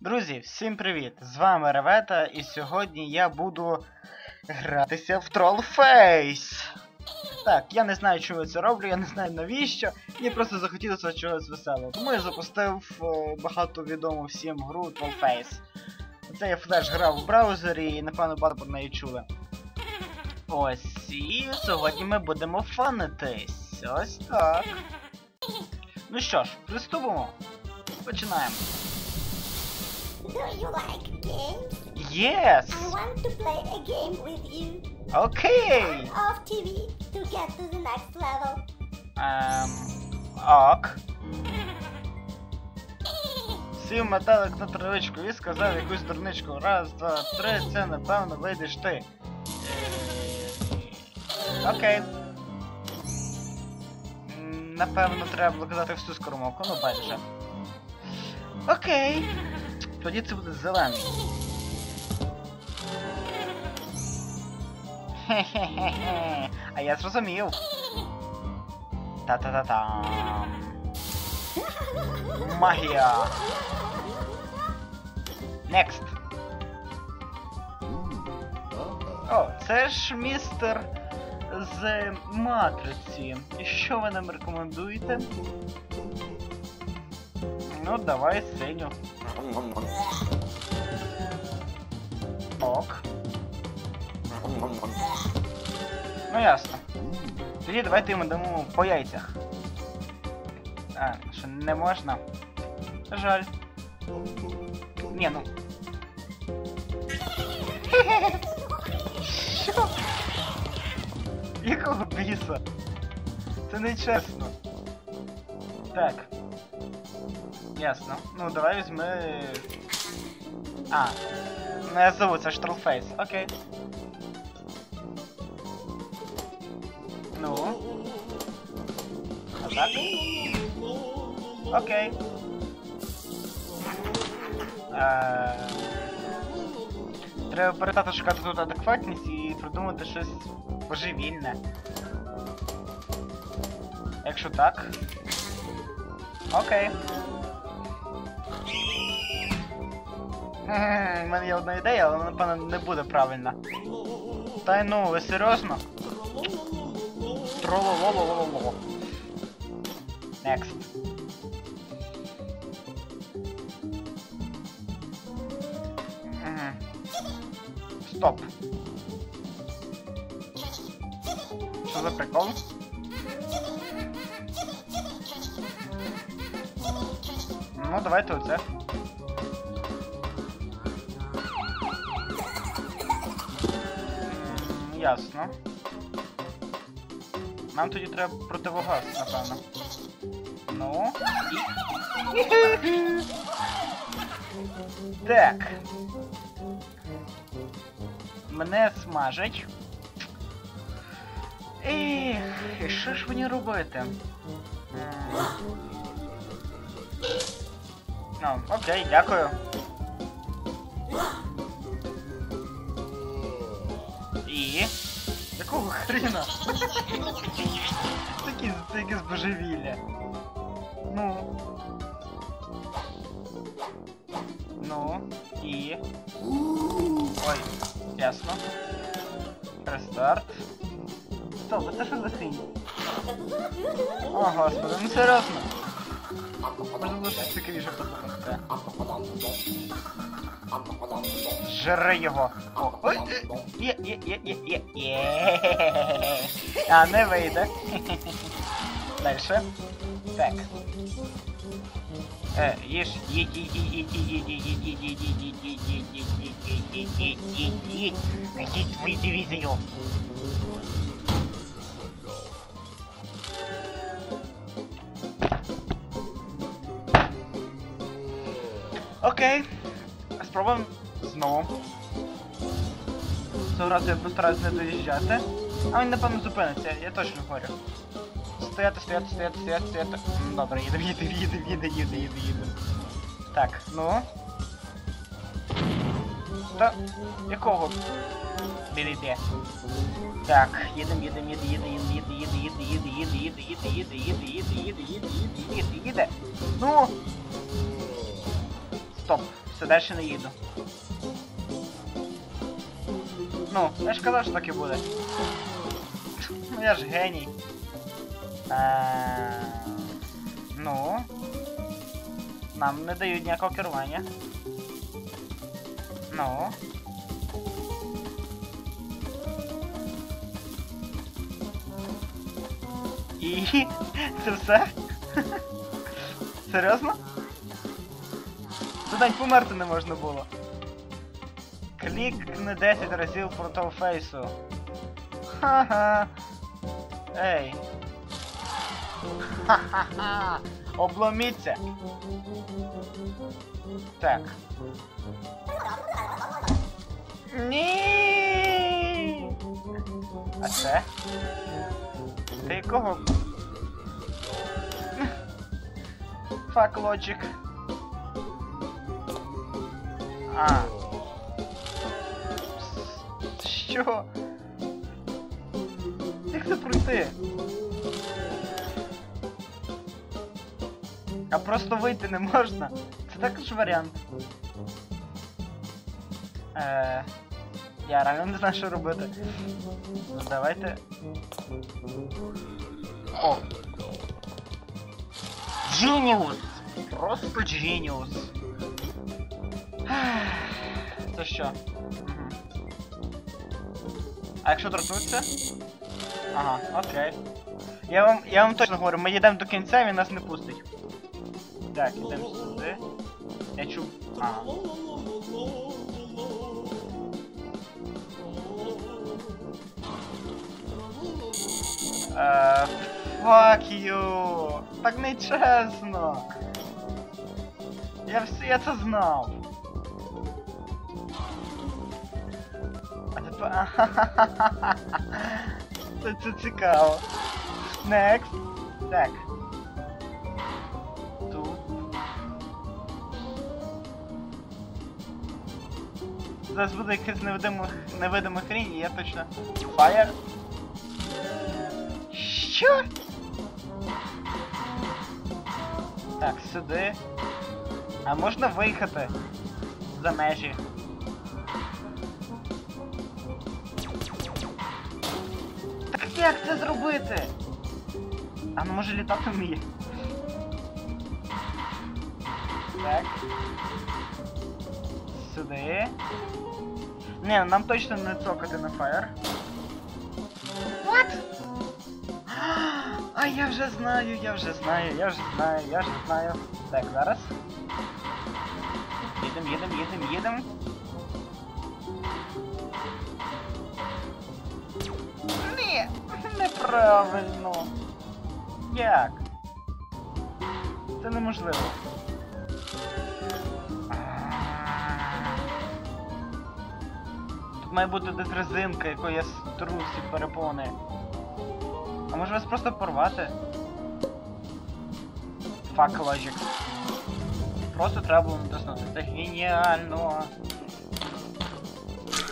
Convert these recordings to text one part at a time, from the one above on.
Друзі, всім привіт! З вами Ревета, і сьогодні я буду гратися в Trollface. Так, я не знаю, чому я це роблю, я не знаю навіщо. Мені просто захотілося чогось веселого. Тому я запустив е, багато відому всім гру Trollface. Це я флеш грав в браузері і напевно багато про неї чули. Ось і сьогодні ми будемо фанитись. Ось так. Ну що ж, приступимо. Починаємо. Do you like games? Yes! I want to play a game with you Окей! off TV to get to the next level. Ем. Ок. Сів метелик на травичку і сказав якусь дурничку. Раз, два, три, це напевно вийдеш ти. Окей. Напевно, треба було казати всю скоромовку, ну байдуже. Окей. Тоді це буде зелений. Хе-хе-хе-хе. А я зрозумів. Та-та-та-там. Магія. Next. О, це ж містер з матриці. Що ви нам рекомендуєте? Ну, давай синю. Ок. Ну ясно. Тоді давайте йому дамо по яйцях. А, що не можна? Жаль. Ні, ну. Що? Якого біса? Це не чесно. Так. Ясно. Ну, давай візьми. А. Ну я зову, це ж. Окей. Ну. А так? Окей. Е, Треба перестати шукати тут адекватність і придумати щось божевільне. Якщо так. Окей. У мене є одна ідея, але вона, напевно, не буде правильна. Та й ну, ви серйозно? Трололололололо. Next. Стоп. Що за прикол? Ну, давайте оце. Ясно. Нам тоді треба противогаз, напевно. Ну. Так. Мене смажать. І що ж мені робити? Ну, окей, дякую. хрена? Такі такі збожевілля. Ну. Ну, і. Ой, ясно. Рестарт. Стоп, а це що за хрінь? О, господи, ну серйозно. Можна було щось цікавіше подумати. Жри його. Ой, е, є, є, є, є, є, є. А, не вийде. Дальше. Так. Е, їж, їдь, їдь, їдь, їдь, їдь, їдь, їдь, їдь, їдь, їдь, їдь, їдь, їдь, їдь, їдь, їдь, їдь, їдь, їдь. Катіть свою дивізію. Окей. Спробуємо знову. Цього разу я постараюсь не доїжджати. А він напевно зупиниться, я точно говорю. Стояти, стояти, стояти, стояти, стояти. Добре, їдемо, їдемо, їдемо, їдемо, їдемо, їдемо, їдемо. Так, ну. Та якого? Біди. Так, їдемо, їдемо, їдемо, їдемо, їдемо, їдемо, їдемо, їдемо, їдемо, їдемо, їдемо, їдемо, їдемо, їдемо, їдемо, їдемо, їдемо, їдемо, їдемо. Ну! Стоп, Все, далі не їду. Ну, я ж казав, що так і буде. Ну я ж геній. Е, ну. Нам не дають ніякого керування. Ну. І це все? Серйозно? Тут навіть померти не можна було. Клікни 10 разів проти фейсу. Ха-ха. Ей. Ха-ха-ха. Обломіться. Так. Ні. А це? Ти якого? Fuck logic. А. Що? Як це пройти? А просто вийти не можна. Це також варіант. Е, я реально не знаю, що робити. Ну давайте. О! Genius! Просто Genius! Це що? А якщо торкнуться? Ага, окей. Я вам, я вам точно говорю, ми йдемо до кінця, він нас не пустить. Так, ідемо сюди. Я чув. Ага. Е, Fuck you! Так не чесно! Я все, я це знав. А тепер... Це, цікаво. Next. Так. Тут. Зараз буде якась невидима, невидима хрінь, і я точно... Fire. Що? Так, сюди. А можна виїхати за межі? Як це зробити? А ну може літати вміє? Так. Сюди. Не, нам точно не цокати на фаєр. What? А я вже знаю, я вже знаю, я вже знаю, я вже знаю. Так, зараз. Їдем, їдем, їдем, їдем. Неправильно. Як? Це неможливо. Тут має бути десь резинка, якою я стру всі перепони. А може вас просто порвати? Fuck logic. Просто треба було натиснути. Це геніально.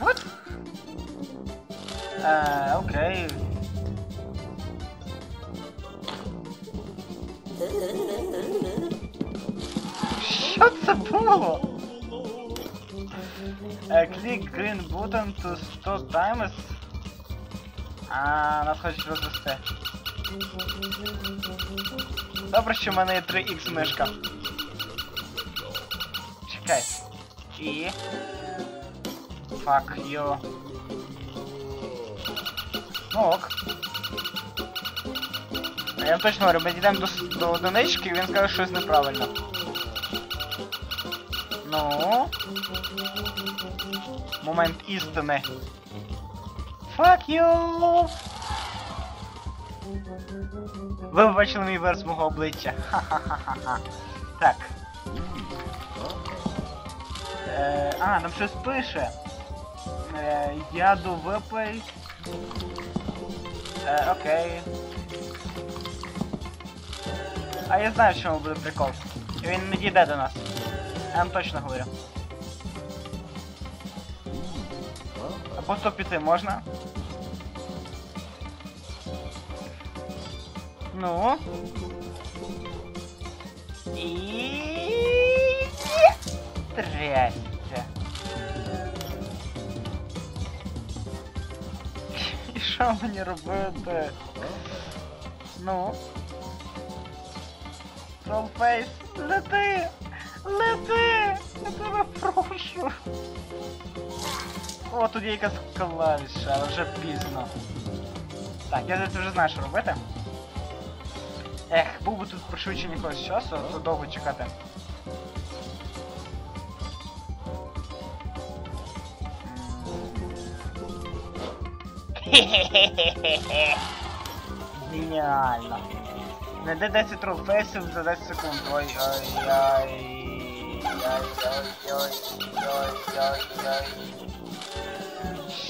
What? Е, окей. Що це було? Е, Click green button to stop times. А, нас хочуть розвести. Добре, що в мене є 3х мишка. Чекай. І... Фак, йо. Ну ок. Я точно говорю, ми дійдемо до, до одинички, і він скаже що щось неправильно. Ну. Момент істини. Fuck you! Ви бачили мій верс мого обличчя. Ха-ха-ха-ха. Так. Е, а, там щось пише. Е, я до випий. Е, окей. А я знаю, чому буде прикол. Він не дійде до нас. Я вам точно говорю. А просто піти можна? Ну. І... Здрасте. І що мені робити? Ну. Тролфейс, лети! Лети! Я тебе прошу! О, тут є якась клавіша, але вже пізно. Так, я здається вже знаю, що робити. Ех, був би тут пришвидшення якогось часу, то довго чекати. Геніально. Найди 10 тролфейсів за 10 секунд. Ой, ой, ой. Ой, ой, ой, ой, ой, ой.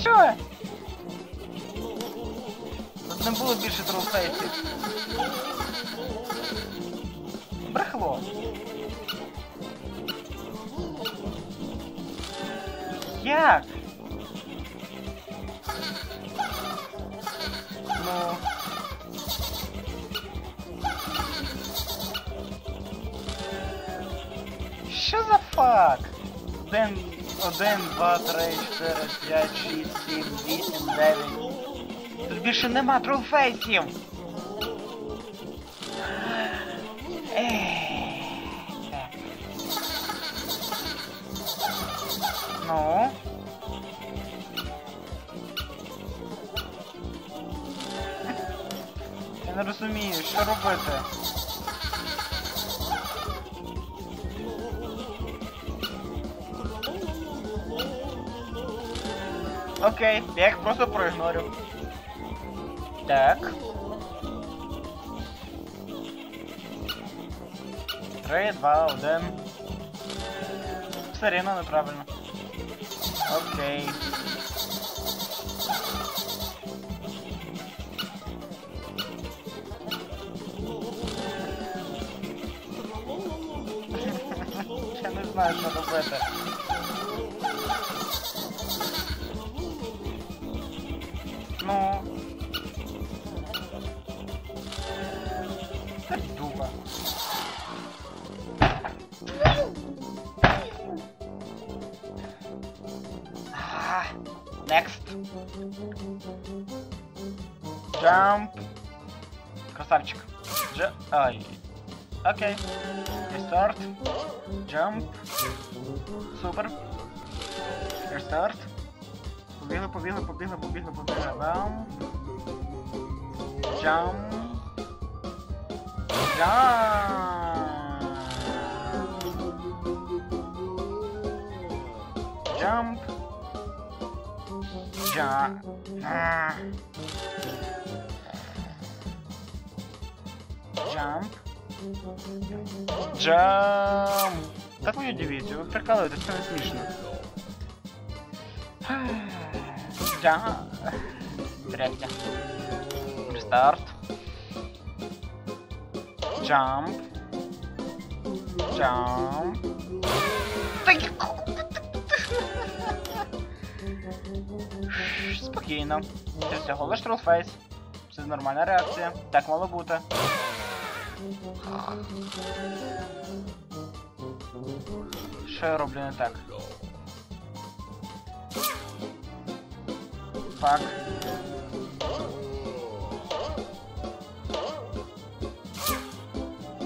Що? Тут не було більше трофейсів. Брехло. Як? Фак? Один, один, два, три, чотири, п'ять, шість, сім, вісім, дев'ять. Тут більше нема так. Ну. Я не розумію, що робити. Окей, я їх просто проігнорю. Так. Три, два, один. Все рівно неправильно. Окей. Я не знаю, що робити. Ну. Та дуба. Ah, Next. Jump. Красавчик. Дж... Ай. Окей. Restart. Jump. Супер. Restart. Побігли, побігли, побігли, побігли, побігли. Бам. Jump. Jump. Jump. Jump. Ah. Jump. Jump. Та твою дивізію, ви прикалуєтесь, це не смішно. Jump. Третя. Рестарт. Якого ти- Спокійно. Це всього лиш тролфейс. Це нормальна реакція. Так мало бути. Що я роблю не так? Фак.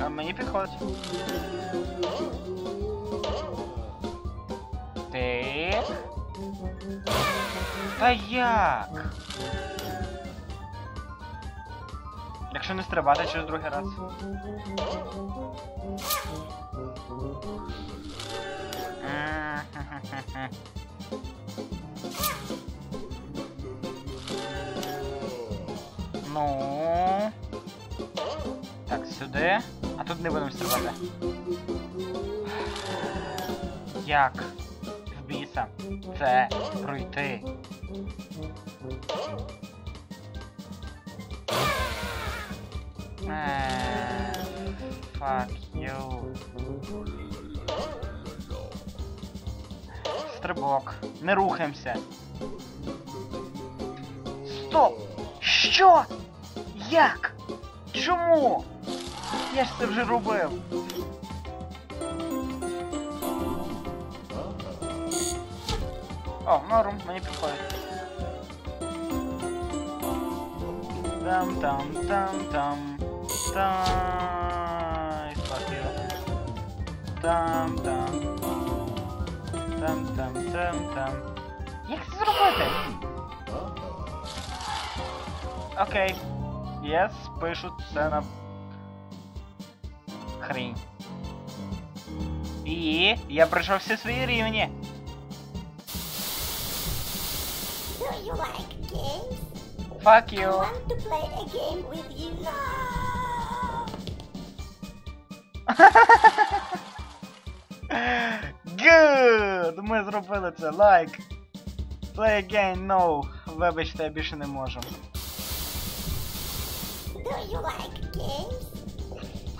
А мені підходить. Так. Та як? Якщо не стрибати через другий раз. Ну. Так, сюди. А тут не будемо стрибати. Як? В біса це пройти. Е, Fuck you. Стрибок. Не рухаємося. Стоп! Що? Як? Чому? Я ж це вже робив. О, норм, мені підходить. Там там там там там Fuck. Там там там там там там Як це зробити? Окей. Єс, пишуть це на хрінь. І я пройшов всі свої рівні. Do you like games? Fuck I you. want to play a game with you. No! Good! Ми зробили це. Лайк. Play again, no. Вибачте, я більше не можу. Do you like games?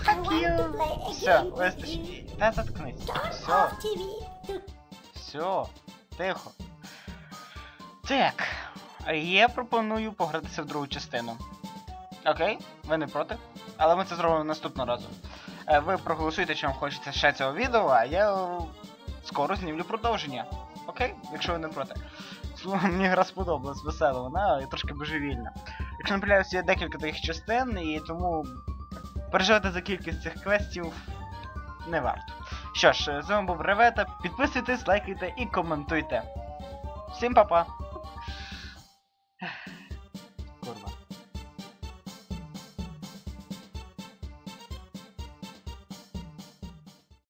Fuck you. Все, вистачить. Та заткнись. Все, все. Тихо. Так. Я пропоную погратися в другу частину. Окей? Ви не проти? Але ми це зробимо наступного разу. Е, Ви проголосуйте, чи вам хочеться ще цього відео, а я скоро знімлю продовження. Окей? Якщо ви не проти. Мені гра сподобалась, весела вона і трошки божевільна. Якщо не є декілька таких частин, і тому переживати за кількість цих квестів не варто. Що ж, з вами був Ревета. Підписуйтесь, лайкайте і коментуйте. Всім па-па!